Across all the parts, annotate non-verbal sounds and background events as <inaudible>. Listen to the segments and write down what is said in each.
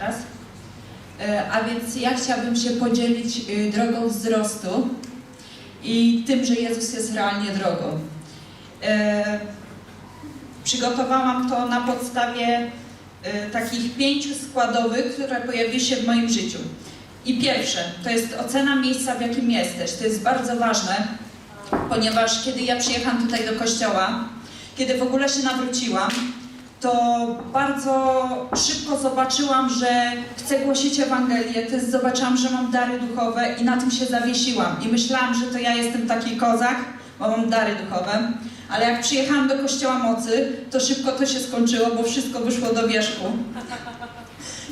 Raz. E, A więc ja chciałabym się podzielić y, drogą wzrostu i tym, że Jezus jest realnie drogą. E, Przygotowałam to na podstawie e, takich pięciu składowych, które pojawiły się w moim życiu. I pierwsze, to jest ocena miejsca, w jakim jesteś. To jest bardzo ważne, ponieważ kiedy ja przyjechałam tutaj do kościoła, kiedy w ogóle się nawróciłam, to bardzo szybko zobaczyłam, że chcę głosić Ewangelię, też zobaczyłam, że mam dary duchowe i na tym się zawiesiłam. I myślałam, że to ja jestem taki kozak, bo mam dary duchowe. Ale jak przyjechałam do Kościoła Mocy, to szybko to się skończyło, bo wszystko wyszło do wierzchu.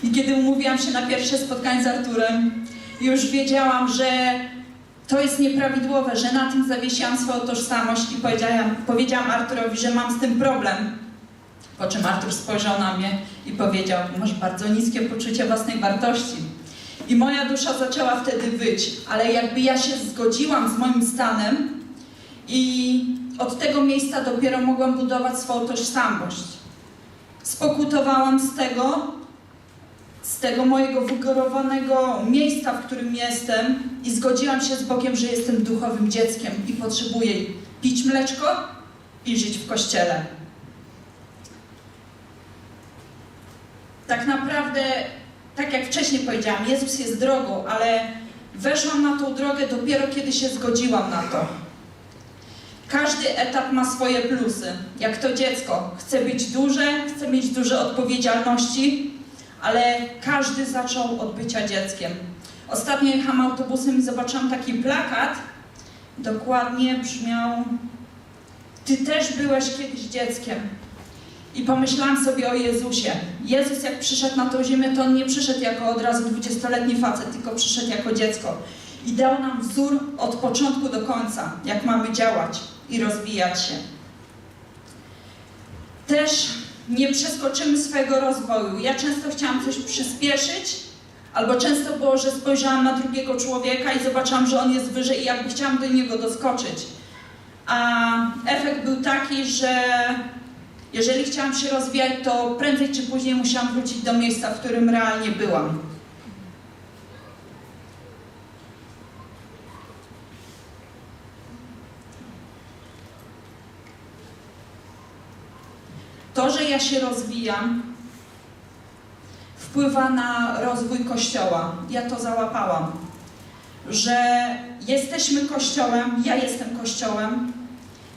I kiedy umówiłam się na pierwsze spotkanie z Arturem, już wiedziałam, że to jest nieprawidłowe, że na tym zawiesiłam swoją tożsamość i powiedziałam, powiedziałam Arturowi, że mam z tym problem. Po czym Artur spojrzał na mnie i powiedział, masz bardzo niskie poczucie własnej wartości. I moja dusza zaczęła wtedy wyć, ale jakby ja się zgodziłam z moim stanem i od tego miejsca dopiero mogłam budować swoją tożsamość. Spokutowałam z tego, z tego mojego wygórowanego miejsca, w którym jestem i zgodziłam się z Bogiem, że jestem duchowym dzieckiem i potrzebuję pić mleczko i żyć w kościele. Tak naprawdę, tak jak wcześniej powiedziałam, Jezus jest drogą, ale weszłam na tą drogę dopiero kiedy się zgodziłam na to. Każdy etap ma swoje plusy. Jak to dziecko chce być duże, chce mieć duże odpowiedzialności, ale każdy zaczął od bycia dzieckiem. Ostatnio jechałam autobusem i zobaczyłam taki plakat. Dokładnie brzmiał: Ty też byłeś kiedyś dzieckiem. I pomyślałam sobie o Jezusie. Jezus, jak przyszedł na tą ziemię, to on nie przyszedł jako od razu 20-letni facet, tylko przyszedł jako dziecko. I dał nam wzór od początku do końca, jak mamy działać i rozwijać się. Też nie przeskoczymy swojego rozwoju. Ja często chciałam coś przyspieszyć, albo często było, że spojrzałam na drugiego człowieka i zobaczyłam, że on jest wyżej i jakby chciałam do niego doskoczyć. A efekt był taki, że jeżeli chciałam się rozwijać, to prędzej czy później musiałam wrócić do miejsca, w którym realnie byłam. To, że ja się rozwijam, wpływa na rozwój Kościoła. Ja to załapałam, że jesteśmy Kościołem, ja jestem Kościołem,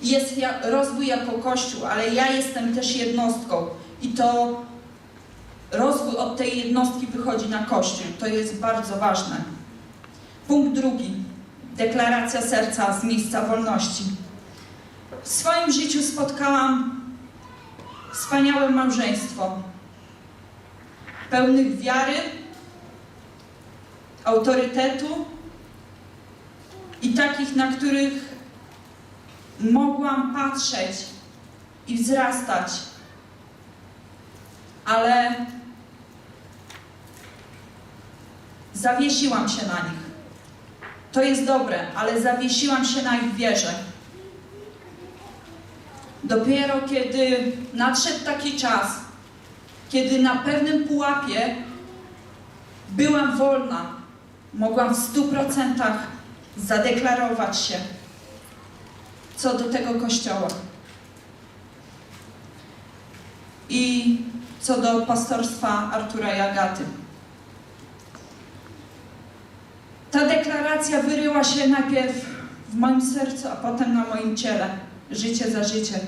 jest rozwój jako Kościół, ale ja jestem też jednostką i to rozwój od tej jednostki wychodzi na Kościół. To jest bardzo ważne. Punkt drugi. Deklaracja serca z miejsca wolności. W swoim życiu spotkałam wspaniałe małżeństwo, pełnych wiary, autorytetu i takich, na których mogłam patrzeć i wzrastać, ale zawiesiłam się na nich. To jest dobre, ale zawiesiłam się na ich wierze. Dopiero kiedy nadszedł taki czas, kiedy na pewnym pułapie byłam wolna, mogłam w stu procentach zadeklarować się co do tego kościoła. I co do pastorstwa Artura i Agaty. Ta deklaracja wyryła się najpierw w moim sercu, a potem na moim ciele. Życie za życie.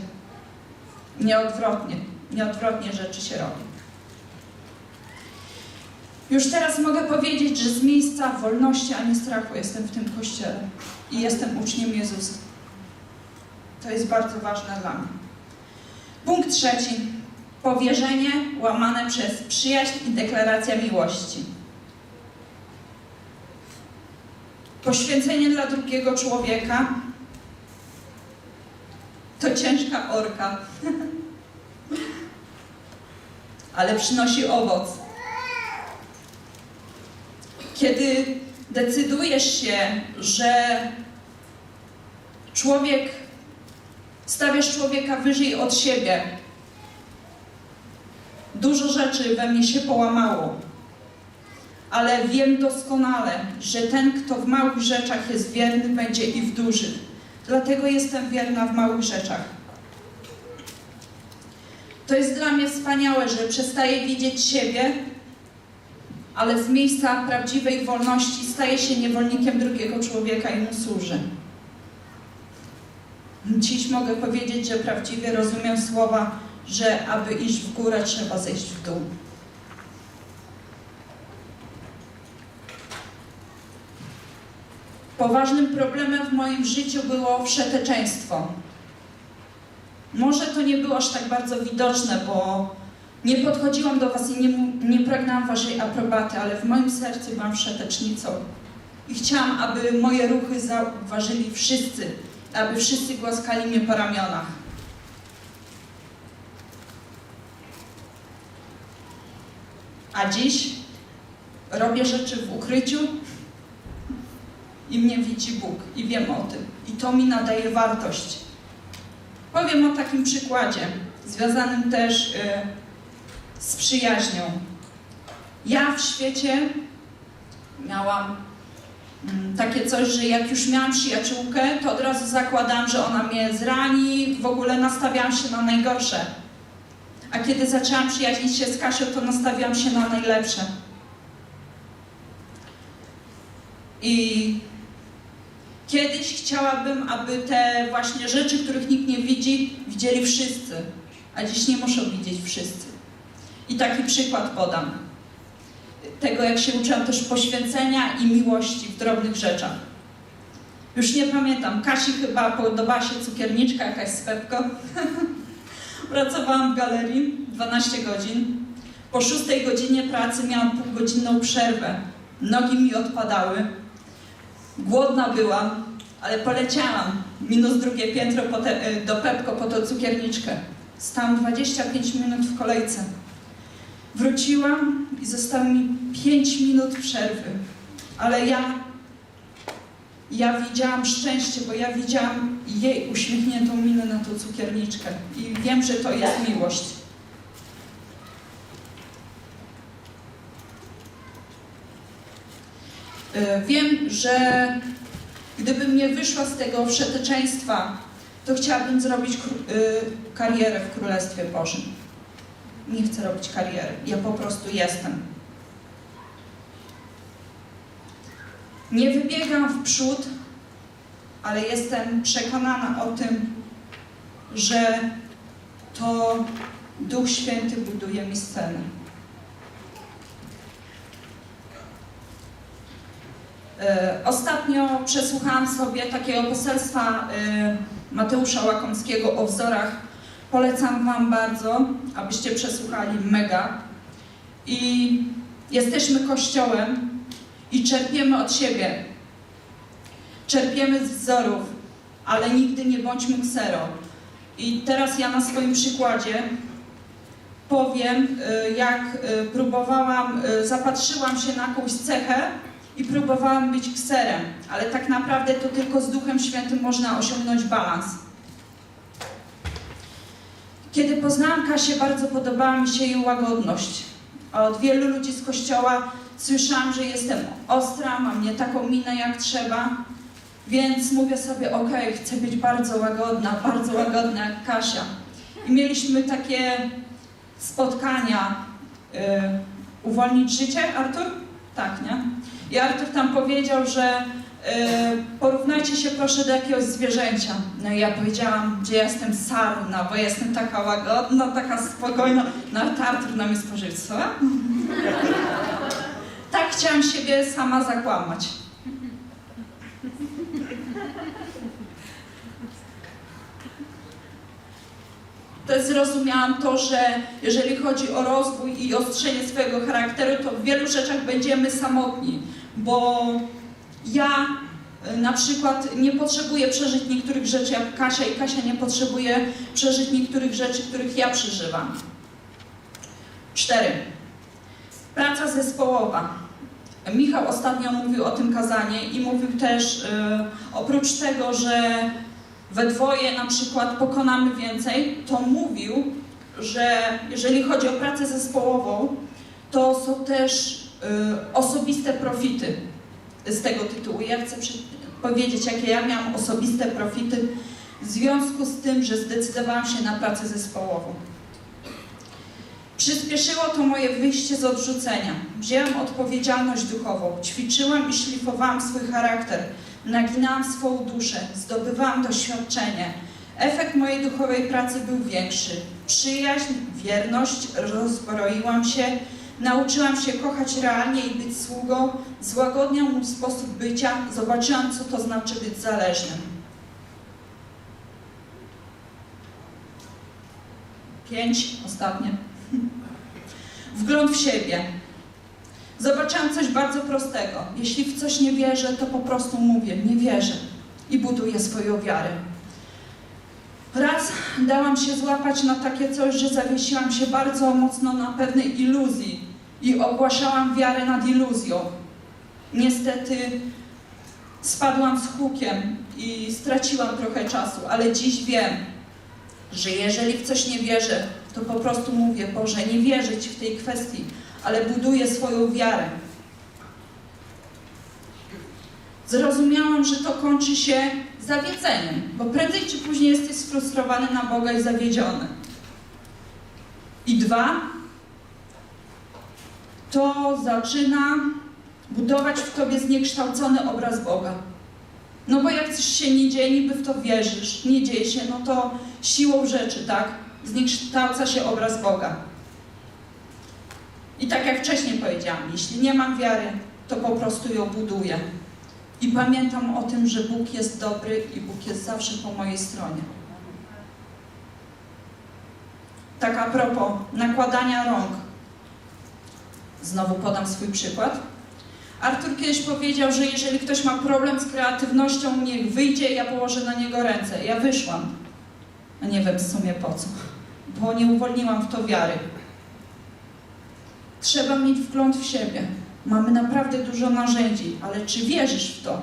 Nieodwrotnie. Nieodwrotnie rzeczy się robi. Już teraz mogę powiedzieć, że z miejsca wolności, a nie strachu jestem w tym kościele. I jestem uczniem Jezusa. To jest bardzo ważne dla mnie. Punkt trzeci. Powierzenie łamane przez przyjaźń i deklaracja miłości. Poświęcenie dla drugiego człowieka to ciężka orka, <laughs> ale przynosi owoc. Kiedy decydujesz się, że człowiek Stawiasz człowieka wyżej od siebie. Dużo rzeczy we mnie się połamało. ale wiem doskonale, że ten, kto w małych rzeczach jest wierny, będzie i w dużych. Dlatego jestem wierna w małych rzeczach. To jest dla mnie wspaniałe, że przestaję widzieć siebie, ale z miejsca prawdziwej wolności staję się niewolnikiem drugiego człowieka i mu służę. Dziś mogę powiedzieć, że prawdziwie rozumiem słowa, że aby iść w górę, trzeba zejść w dół. Poważnym problemem w moim życiu było wszeteczeństwo. Może to nie było aż tak bardzo widoczne, bo nie podchodziłam do Was i nie, nie pragnęłam Waszej aprobaty, ale w moim sercu byłam wszetecznicą. I chciałam, aby moje ruchy zauważyli wszyscy, aby wszyscy głaskali mnie po ramionach. A dziś robię rzeczy w ukryciu i mnie widzi Bóg i wiem o tym. I to mi nadaje wartość. Powiem o takim przykładzie, związanym też y, z przyjaźnią. Ja w świecie miałam takie coś, że jak już miałam przyjaciółkę, to od razu zakładałam, że ona mnie zrani, w ogóle nastawiałam się na najgorsze. A kiedy zaczęłam przyjaźnić się z Kasią, to nastawiałam się na najlepsze. I kiedyś chciałabym, aby te właśnie rzeczy, których nikt nie widzi, widzieli wszyscy. A dziś nie muszą widzieć wszyscy. I taki przykład podam. Tego, jak się uczyłam też poświęcenia i miłości w drobnych rzeczach. Już nie pamiętam, Kasi chyba podobała się cukierniczka jakaś z Pepko. <laughs> Pracowałam w galerii 12 godzin. Po szóstej godzinie pracy miałam półgodzinną przerwę. Nogi mi odpadały. Głodna byłam, ale poleciałam minus drugie piętro y, do Pepko po tą cukierniczkę. Stałam 25 minut w kolejce. Wróciłam i zostało mi 5 minut przerwy. Ale ja, ja widziałam szczęście, bo ja widziałam jej uśmiechniętą minę na tą cukierniczkę. I wiem, że to jest miłość. Y, Wiem, że gdybym nie wyszła z tego wszeteczeństwa, to chciałabym zrobić y, karierę w Królestwie Bożym. Nie chcę robić kariery, ja po prostu jestem. Nie wybiegam w przód, ale jestem przekonana o tym, że to Duch Święty buduje mi scenę. E, Ostatnio przesłuchałam sobie takiego poselstwa e, Mateusza Łakomskiego o wzorach. Polecam Wam bardzo, abyście przesłuchali mega. I jesteśmy Kościołem i czerpiemy od siebie. Czerpiemy z wzorów, ale nigdy nie bądźmy kserą. I teraz ja na swoim przykładzie powiem, y, jak y, próbowałam, y, zapatrzyłam się na jakąś cechę i próbowałam być kserem, ale tak naprawdę to tylko z Duchem Świętym można osiągnąć balans. Kiedy poznałam Kasię, bardzo podobała mi się jej łagodność. A od wielu ludzi z kościoła słyszałam, że jestem ostra, mam nie taką minę jak trzeba, więc mówię sobie, okej, chcę być bardzo łagodna, bardzo łagodna jak Kasia. I mieliśmy takie spotkania, y, uwolnić życie, Artur? Tak, nie? I Artur tam powiedział, że y, porównajcie się proszę do jakiegoś zwierzęcia. No i ja powiedziałam, że jestem sarna, bo jestem taka łagodna, taka spokojna. No Artur na mnie spojrzał, co? Tak chciałam siebie sama zakłamać. To zrozumiałam to, że jeżeli chodzi o rozwój i ostrzenie swojego charakteru, to w wielu rzeczach będziemy samotni, bo ja y, na przykład nie potrzebuję przeżyć niektórych rzeczy jak Kasia i Kasia nie potrzebuje przeżyć niektórych rzeczy, których ja przeżywam. Cztery. Praca zespołowa. Michał ostatnio mówił o tym kazanie i mówił też, y, oprócz tego, że we dwoje na przykład pokonamy więcej, to mówił, że jeżeli chodzi o pracę zespołową, to są też osobiste profity z tego tytułu. Ja chcę powiedzieć, jakie ja miałam osobiste profity w związku z tym, że zdecydowałam się na pracę zespołową. Przyspieszyło to moje wyjście z odrzucenia. Wzięłam odpowiedzialność duchową, ćwiczyłam i szlifowałam swój charakter, naginałam swoją duszę, zdobywałam doświadczenie. Efekt mojej duchowej pracy był większy. Przyjaźń, wierność, rozbroiłam się, nauczyłam się kochać realnie i być sługą, złagodniał mój sposób bycia, zobaczyłam, co to znaczy być zależnym. Pięć, ostatnie. Wgląd w siebie. Zobaczyłam coś bardzo prostego. Jeśli w coś nie wierzę, to po prostu mówię, nie wierzę i buduję swoją wiarę. Raz dałam się złapać na takie coś, że zawiesiłam się bardzo mocno na pewnej iluzji i ogłaszałam wiarę nad iluzją. Niestety spadłam z hukiem i straciłam trochę czasu, ale dziś wiem, że jeżeli w coś nie wierzę, to po prostu mówię, Boże, nie wierzę Ci w tej kwestii, ale buduję swoją wiarę. Zrozumiałam, że to kończy się zawiedzeniem, bo prędzej czy później jesteś sfrustrowany na Boga i zawiedziony. I dwa, to zaczyna budować w tobie zniekształcony obraz Boga. No bo jak coś się nie dzieje, niby w to wierzysz, nie dzieje się, no to siłą rzeczy, tak? Zniekształca się obraz Boga. I tak jak wcześniej powiedziałam, jeśli nie mam wiary, to po prostu ją buduję. I pamiętam o tym, że Bóg jest dobry i Bóg jest zawsze po mojej stronie. Tak a propos nakładania rąk. Znowu podam swój przykład. Artur kiedyś powiedział, że jeżeli ktoś ma problem z kreatywnością, niech wyjdzie, ja położę na niego ręce. Ja wyszłam. A nie wiem w sumie po co, bo nie uwolniłam w to wiary. Trzeba mieć wgląd w siebie. Mamy naprawdę dużo narzędzi, ale czy wierzysz w to?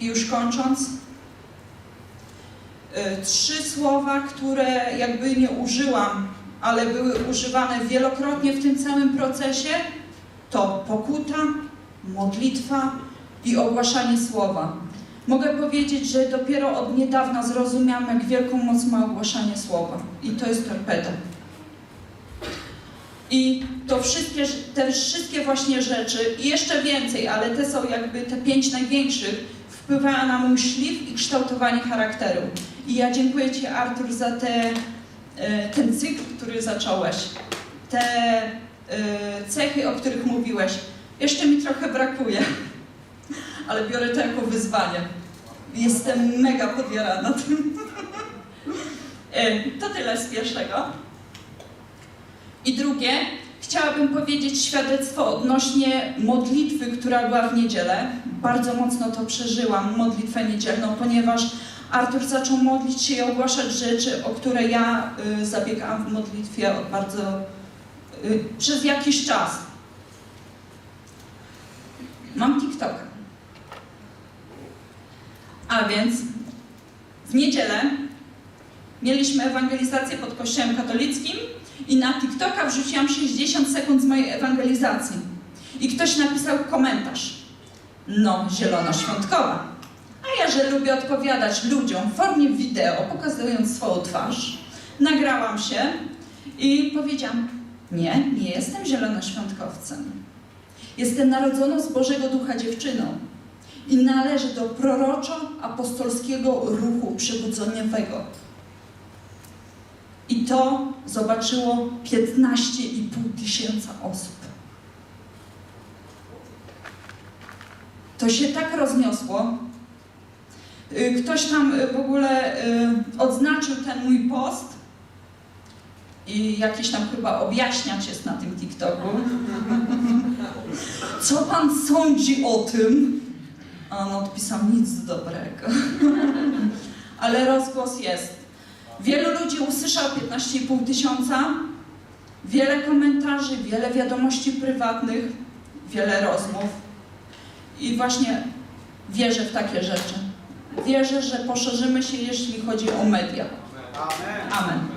I już kończąc, y, trzy słowa, które jakby nie użyłam, ale były używane wielokrotnie w tym całym procesie, to pokuta, modlitwa i ogłaszanie słowa. Mogę powiedzieć, że dopiero od niedawna zrozumiałam, jak wielką moc ma ogłaszanie słowa. I to jest torpeda. I to wszystkie, te wszystkie właśnie rzeczy i jeszcze więcej, ale te są jakby te pięć największych, wpływają na mój szlif i kształtowanie charakteru. I ja dziękuję Ci, Artur, za te, e, ten cykl, który zacząłeś, te e, cechy, o których mówiłeś. Jeszcze mi trochę brakuje, ale biorę to jako wyzwanie. Jestem mega podjarana tym. E, To tyle z pierwszego. I drugie, chciałabym powiedzieć świadectwo odnośnie modlitwy, która była w niedzielę. Bardzo mocno to przeżyłam, modlitwę niedzielną, ponieważ Artur zaczął modlić się i ogłaszać rzeczy, o które ja y, zabiegałam w modlitwie od bardzo y, przez jakiś czas. Mam TikToka. A więc w niedzielę mieliśmy ewangelizację pod kościołem katolickim i na TikToka wrzuciłam 60 sekund z mojej ewangelizacji. I ktoś napisał komentarz. No, zielonoświątkowa. A ja, że lubię odpowiadać ludziom w formie wideo, pokazując swoją twarz, nagrałam się i powiedziałam, nie, nie jestem zielonoświątkowcem. Jestem narodzoną z Bożego Ducha dziewczyną i należę do proroczo-apostolskiego ruchu przebudzeniowego. I to zobaczyło 15,5 tysiąca osób. To się tak rozniosło. Y, Ktoś tam y, w ogóle y, odznaczył ten mój post i jakiś tam chyba objaśniacz jest na tym TikToku. Co pan sądzi o tym? A on odpisał nic dobrego. <laughs> Ale rozgłos jest. Wielu ludzi usłyszał 15,5 tysiąca, wiele komentarzy, wiele wiadomości prywatnych, wiele rozmów. I właśnie wierzę w takie rzeczy. Wierzę, że poszerzymy się, jeśli chodzi o media. Amen. Amen.